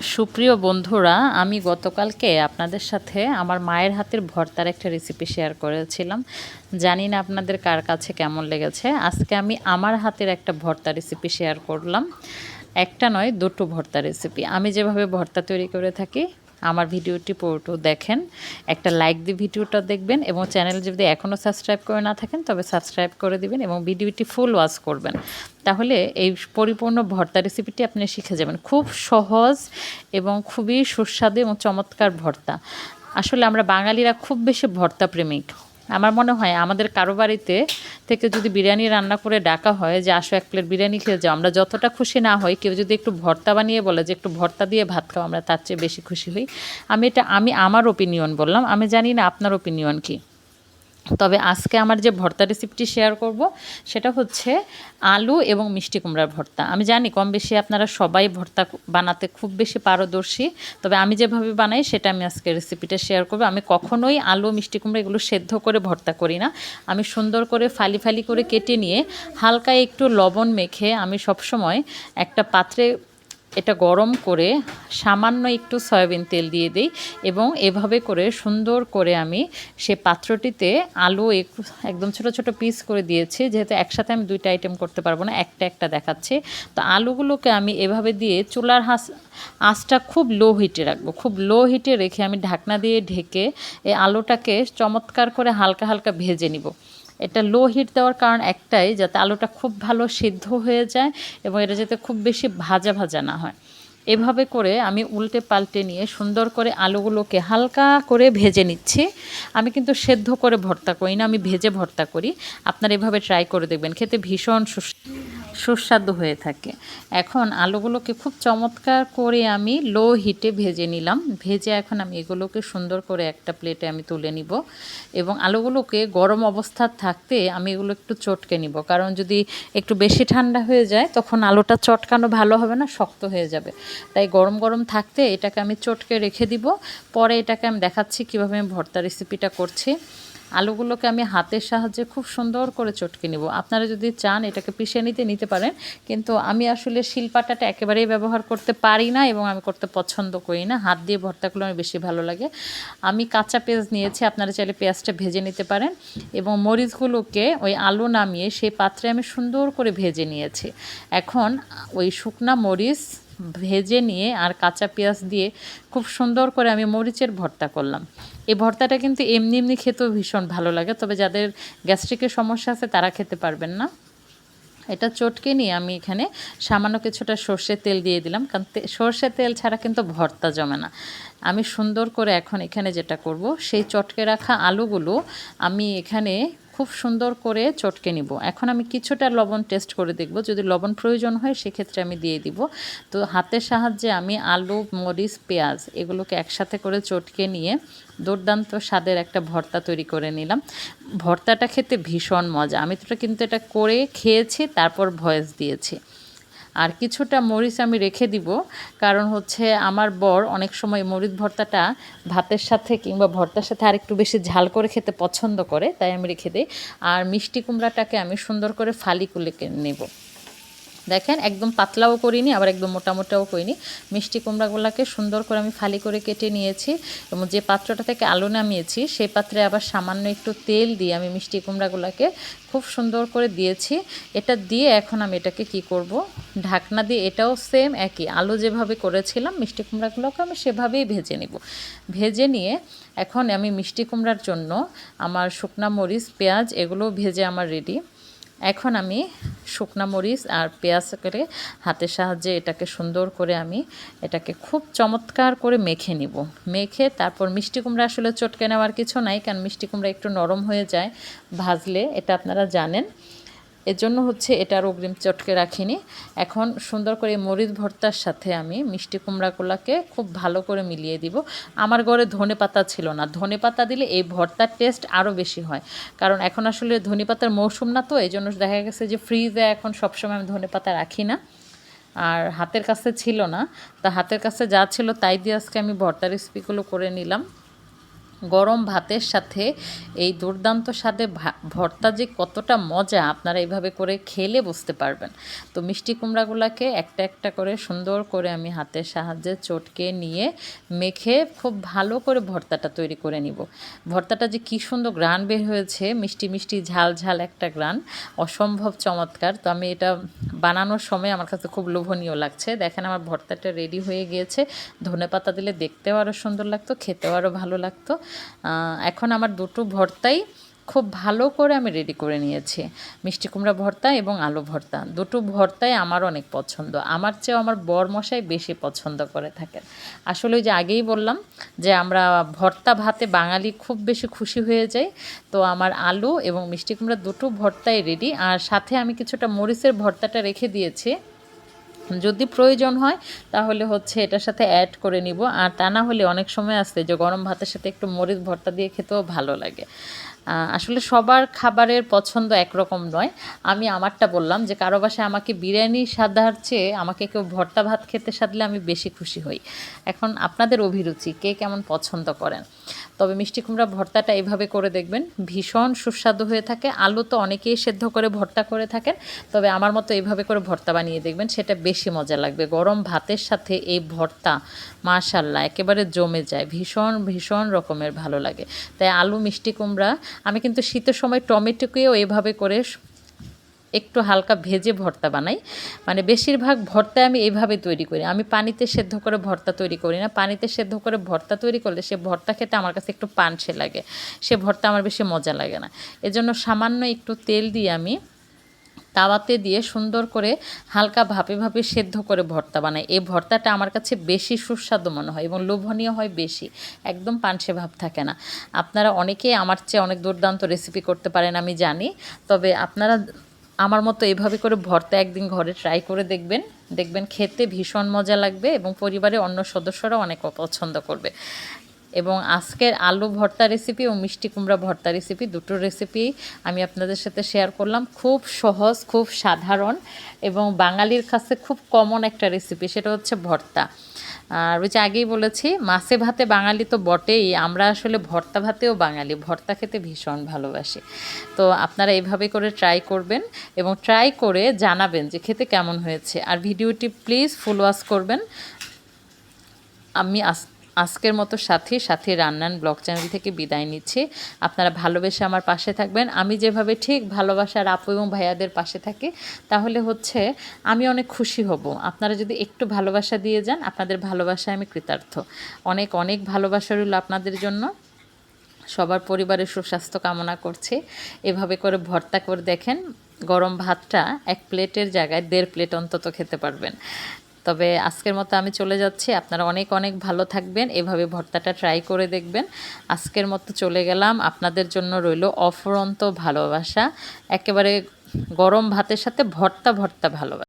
সুপ্রিয় বন্ধুরা, আমি গতকালকে আপনাদের সাথে আমার মায়ের হাতের ভর্তার একটা রেসিপি শেয়ার করেছিলাম। জানি না আপনাদের কার কাছে কেমন লেগেছে। আজকে আমি আমার হাতের একটা ভর্তা রেসিপি শেয়ার করলাম। একটা নয়, দুটো ভর্তা রেসিপি আমি যেভাবে ভর্তা তৈরি করে থাকি আমার ভিডিওটি পুরোটো দেখেন। একটা লাইক দিয়ে ভিডিওটা দেখবেন এবং চ্যানেল যদি এখনও সাবস্ক্রাইব করে না থাকেন, তবে সাবস্ক্রাইব করে দিবেন এবং ভিডিওটি ফুল ওয়াচ করবেন। তাহলে এই পরিপূর্ণ ভর্তা রেসিপিটি আপনি শিখে যাবেন। খুব সহজ এবং খুবই সুস্বাদু এবং চমৎকার ভর্তা। আসলে আমরা বাঙালিরা খুব বেশি ভর্তা প্রেমিক। আমার মনে হয় আমাদের কারও বাড়িতে থেকে যদি বিরিয়ানি রান্না করে ডাকা হয় যে আসো এক প্লেট বিরিয়ানি খেয়ে যাও, আমরা যতটা খুশি না হই, কেউ যদি একটু ভর্তা বানিয়ে বলে যে একটু ভর্তা দিয়ে ভাত খাও, আমরা তার চেয়ে বেশি খুশি হই। আমি এটা, আমি আমার ওপিনিয়ন বললাম, আমি জানি না আপনার ওপিনিয়ন কী। তবে আজকে আমার যে ভর্তা রেসিপিটি শেয়ার করব, সেটা হচ্ছে আলু এবং মিষ্টি কুমড়ার ভর্তা। আমি জানি কম বেশি আপনারা সবাই ভর্তা বানাতে খুব বেশি পারদর্শী, তবে আমি যেভাবে বানাই সেটা আমি আজকে রেসিপিটা শেয়ার করব। আমি কখনোই আলু, মিষ্টি কুমড়া এগুলো সেদ্ধ করে ভর্তা করি না। আমি সুন্দর করে ফালি ফালি করে কেটে নিয়ে হালকা একটু লবণ মেখে আমি সবসময় একটা পাত্রে এটা গরম করে সামান্য একটু সয়াবিন তেল দিয়ে দিই এবং এভাবে করে সুন্দর করে আমি সে পাত্রটিতে আলু একদম ছোট ছোট পিস করে দিয়েছি। যেহেতু একসাথে আমি দুইটা আইটেম করতে পারব না, একটা একটা দেখাচ্ছি। তো আলুগুলোকে আমি এভাবে দিয়ে চুলার হাঁস, আঁচটা খুব লো হিটে রাখব। খুব লো হিটে রেখে আমি ঢাকনা দিয়ে ঢেকে এই আলুটাকে চমৎকার করে হালকা হালকা ভেজে নিব। এটা লো হিট দেওয়ার কারণ একটাই, যাতে আলুটা খুব ভালো সিদ্ধ হয়ে যায় এবং এটা যাতে খুব বেশি ভাজা ভাজা না হয়। এভাবে করে আমি উল্টে পাল্টে নিয়ে সুন্দর করে আলুগুলোকে হালকা করে ভেজে নিচ্ছি। আমি কিন্তু সেদ্ধ করে ভর্তা করি না, আমি ভেজে ভর্তা করি। আপনারা এভাবে ট্রাই করে দেখবেন, খেতে ভীষণ সুস্বাদু হয়ে থাকে। এখন আলুগুলোকে খুব চমৎকার করে আমি লো হিটে ভেজে নিলাম। ভেজে এখন আমি এগুলোকে সুন্দর করে একটা প্লেটে আমি তুলে নিব এবং আলুগুলোকে গরম অবস্থা থাকতে আমি এগুলো একটু চটকে নিব। কারণ যদি একটু বেশি ঠান্ডা হয়ে যায়, তখন আলুটা চটকানো ভালো হবে না, শক্ত হয়ে যাবে। তাই গরম গরম থাকতে এটাকে আমি চটকে রেখে দিব। পরে এটাকে আমি দেখাচ্ছি কীভাবে আমি ভর্তা রেসিপিটা করছি। আলুগুলোকে আমি হাতের সাহায্যে খুব সুন্দর করে চটকে নিব। আপনারা যদি চান এটাকে পিষে নিতে নিতে পারেন। কিন্তু আমি আসলে শিলপাটাটা একেবারেই ব্যবহার করতে পারি না এবং আমি করতে পছন্দ করি না। হাত দিয়ে ভর্তাগুলো আমি বেশি ভালো লাগে। আমি কাঁচা পেঁয়াজ নিয়েছি, আপনারা চাইলে পেঁয়াজটা ভেজে নিতে পারেন। এবং মরিচগুলোকে ওই আলু নামিয়ে সেই পাত্রে আমি সুন্দর করে ভেজে নিয়েছি। এখন ওই শুকনা মরিচ ভেজে নিয়ে আর কাঁচা পেঁয়াজ দিয়ে খুব সুন্দর করে আমি মরিচের ভর্তা করলাম। এই ভর্তাটা কিন্তু এমনি এমনি খেতেও ভীষণ ভালো লাগে, তবে যাদের গ্যাস্ট্রিকের সমস্যা আছে তারা খেতে পারবেন না। এটা চটকে নিয়ে আমি এখানে সামান্য কিছুটা সর্ষের তেল দিয়ে দিলাম, কারণ সর্ষের তেল ছাড়া কিন্তু ভর্তা জমে না। আমি সুন্দর করে এখন এখানে যেটা করব, সেই চটকে রাখা আলুগুলো আমি এখানে খুব সুন্দর করে চটকে নিব। এখন আমি কিছুটা লবণ টেস্ট করে দেখব। যদি লবণ প্রয়োজন হয়, সেক্ষেত্রে আমি দিয়ে দিব। তো হাতের সাহায্যে আমি আলু, মরিচ, পেঁয়াজ এগুলোকে একসাথে করে চটকে নিয়ে দুর্দান্ত স্বাদের একটা ভর্তা তৈরি করে নিলাম। ভর্তাটা খেতে ভীষণ মজা। আমি তো কিন্তু এটা করে খেয়েছি, তারপর ভয়েস দিয়েছি। আর কিছুটা মরিচ আমি রেখে দিব, কারণ হচ্ছে আমার বর অনেক সময় মরিচ ভর্তাটা ভাতের সাথে কিংবা ভর্তার সাথে আর একটু বেশি ঝাল করে খেতে পছন্দ করে, তাই আমি রেখে দিই। আর মিষ্টি কুমড়াটাকে আমি সুন্দর করে ফালি কুলে নেব। দেখেন, একদম পাতলাও করিনি, আবার একদম মোটামোটাও করিনি। মিষ্টি কুমড়াগুলোকে সুন্দর করে আমি ফালি করে কেটে নিয়েছি এবং যে পাত্রটা থেকে আলু নামিয়েছি, সেই পাত্রে আবার সামান্য একটু তেল দিয়ে আমি মিষ্টি কুমড়াগুলোকে খুব সুন্দর করে দিয়েছি। এটা দিয়ে এখন আমি এটাকে কি করব? ঢাকনা দিয়ে এটাও সেম একই। আলু যেভাবে করেছিলাম, মিষ্টি কুমড়াগুলোকে আমি সেভাবেই ভেজে নিব। ভেজে নিয়ে এখন আমি মিষ্টি কুমড়ার জন্য আমার শুকনা মরিচ, পেঁয়াজ এগুলো ভেজে আমার রেডি এখন আমি শুকনা মরিচ আর পেঁয়াজ করে হাতের সাহায্যে এটাকে সুন্দর করে আমি এটাকে খুব চমৎকার করে মেখে নিব। মেখে তারপর মিষ্টি কুমড়া আসলে চটকে নেওয়ার কিছু নাই, কারণ মিষ্টি কুমড়া একটু নরম হয়ে যায়। ভাজলে, এটা আপনারা জানেন এর জন্য হচ্ছে এটার অগ্রিম চটকে রাখিনি। এখন সুন্দর করে মরিচ ভর্তার সাথে আমি মিষ্টি কুমড়াগুলোকে খুব ভালো করে মিলিয়ে দিব। আমার ঘরে ধনে পাতা ছিল না। ধনে পাতা দিলে এই ভর্তার টেস্ট আরও বেশি হয়। কারণ এখন আসলে ধনে পাতার মৌসুম না তো এই জন্য দেখা গেছে যে ফ্রিজে এখন সবসময় আমি ধনে পাতা রাখি না। আর হাতের কাছে ছিল না। তা হাতের কাছে যা ছিল তাই দিয়ে আজকে আমি ভর্তা রেসিপিগুলো করে নিলাম। গরম ভাতের সাথে এই দুর্দান্ত স্বাদে ভর্তা যে কতটা মজা, আপনারা এইভাবে করে খেলে বুঝতে পারবেন। তো মিষ্টি কুমড়াগুলোকে একটা একটা করে সুন্দর করে আমি হাতের সাহায্যে চটকে নিয়ে মেখে খুব ভালো করে ভর্তাটা তৈরি করে নিব। ভর্তাটা যে কী সুন্দর গ্রান বের হয়েছে, মিষ্টি মিষ্টি ঝাল ঝাল একটা গ্রান অসম্ভব চমৎকার। তো আমি এটা বানানোর সময় আমার কাছে খুব লোভনীয় লাগছে। দেখেন আমার ভর্তাটা রেডি হয়ে গিয়েছে। ধনে পাতা দিলে দেখতেও আরও সুন্দর লাগতো, খেতেও আরও ভালো লাগতো। এখন আমার দুটো ভর্তাই খুব ভালো করে আমি রেডি করে নিয়েছি। মিষ্টি কুমড়া ভর্তা এবং আলু ভর্তা। দুটো ভর্তাই আমার অনেক পছন্দ। আমার চেয়েও আমার মশাই বেশি পছন্দ করে থাকেন। আসলে ওই যে আগেই বললাম যে আমরা ভর্তা ভাতে বাঙালি খুব বেশি খুশি হয়ে যাই। তো আমার আলু এবং মিষ্টি কুমড়া দুটো ভর্তাই রেডি আর সাথে আমি কিছুটা মরিচের ভর্তাটা রেখে দিয়েছি। যদি প্রয়োজন হয়, তাহলে হচ্ছে এটার সাথে অ্যাড করে নিব। আর তা না হলে অনেক সময় আসে যে গরম ভাতের সাথে একটু মরিচ ভর্তা দিয়ে খেতেও ভালো লাগে। আসলে সবার খাবারের পছন্দ একরকম নয়। আমি আমারটা বললাম যে কারও বাসায় আমাকে বিরিয়ানি সাদার চেয়ে আমাকে কেউ ভর্তা ভাত খেতে সাধলে আমি বেশি খুশি হই। এখন আপনাদের অভিরুচি, কে কেমন পছন্দ করেন? তবে মিষ্টি কুমড়া ভর্তাটা এইভাবে করে দেখবেন, ভীষণ সুস্বাদু হয়ে থাকে। আলু তো অনেকেই সেদ্ধ করে ভর্তা করে থাকেন, তবে আমার মতো এইভাবে করে ভর্তা বানিয়ে দেখবেন সেটা বেশি মজা লাগবে। গরম ভাতের সাথে এই ভর্তা মাশাল্লাহ একেবারে জমে যায়। ভীষণ ভীষণ রকমের ভালো লাগে। তাই আলু, মিষ্টি কুমড়া আমি কিন্তু শীতের সময় টমেটোকেও এভাবে করে একটু হালকা ভেজে ভর্তা বানাই। মানে বেশিরভাগ ভর্তা আমি এইভাবে তৈরি করি। আমি পানিতে সেদ্ধ করে ভর্তা তৈরি করি না। পানিতে সেদ্ধ করে ভর্তা তৈরি করলে সে ভর্তা খেতে আমার কাছে একটু পানসে লাগে। সে ভর্তা আমার বেশি মজা লাগে না। এজন্য সামান্য একটু তেল দিয়ে আমি তাওয়াতে দিয়ে সুন্দর করে হালকা ভাপে ভাপে সেদ্ধ করে ভর্তা বানাই এই ভর্তাটা আমার কাছে বেশি সুস্বাদু মনে হয় এবং লোভনীয় হয় বেশি। একদম পানসে ভাব থাকে না। আপনারা অনেকেই আমার চেয়ে অনেক দুর্দান্ত রেসিপি করতে পারেন আমি জানি। তবে আপনারা আমার মতো এভাবে করে ভর্তা একদিন ঘরে ট্রাই করে দেখবেন। দেখবেন খেতে ভীষণ মজা লাগবে এবং পরিবারের অন্য সদস্যরাও অনেক পছন্দ করবে। এবং আজকের আলু ভর্তা রেসিপি ও মিষ্টি কুমড়া ভর্তা রেসিপি দুটো রেসিপি আমি আপনাদের সাথে শেয়ার করলাম। খুব সহজ, খুব সাধারণ এবং বাঙালির কাছে খুব কমন একটা রেসিপি সেটা হচ্ছে ভর্তা। আর ওই যে আগেই বলেছি, মাছে ভাতে বাঙালি তো বটেই, আমরা আসলে ভর্তা ভাতেও বাঙালি, ভর্তা খেতে ভীষণ ভালোবাসি। তো আপনারা এইভাবে করে ট্রাই করবেন এবং ট্রাই করে জানাবেন যে খেতে কেমন হয়েছে। আর ভিডিওটি প্লিজ ফুল ওয়াশ করবেন। আমি আজ আজকের মতো সাথী সাথী রান্নান ব্লগ চ্যানেল থেকে বিদায় নিচ্ছি। আপনারা ভালোবেসে আমার পাশে থাকবেন। আমি যেভাবে ঠিক ভালোবাসার আপু এবং ভাইয়াদের পাশে থাকি, তাহলে হচ্ছে আমি অনেক খুশি হব। আপনারা যদি একটু ভালোবাসা দিয়ে যান, আপনাদের ভালোবাসায় আমি কৃতার্থ। অনেক অনেক ভালোবাসা রইল আপনাদের জন্য। সবার পরিবারের সুস্বাস্থ্য কামনা করছি। এভাবে করে ভর্তা করে দেখেন, গরম ভাতটা এক প্লেটের জায়গায় দেড় প্লেট অন্তত খেতে পারবেন। তবে আজকের মতো আমি চলে যাচ্ছি। আপনারা অনেক অনেক ভালো থাকবেন। এভাবে ভর্তাটা ট্রাই করে দেখবেন। আজকের মতো চলে গেলাম। আপনাদের জন্য রইল অফুরন্ত ভালোবাসা। একেবারে গরম ভাতের সাথে ভর্তা ভর্তা ভালোবাসা।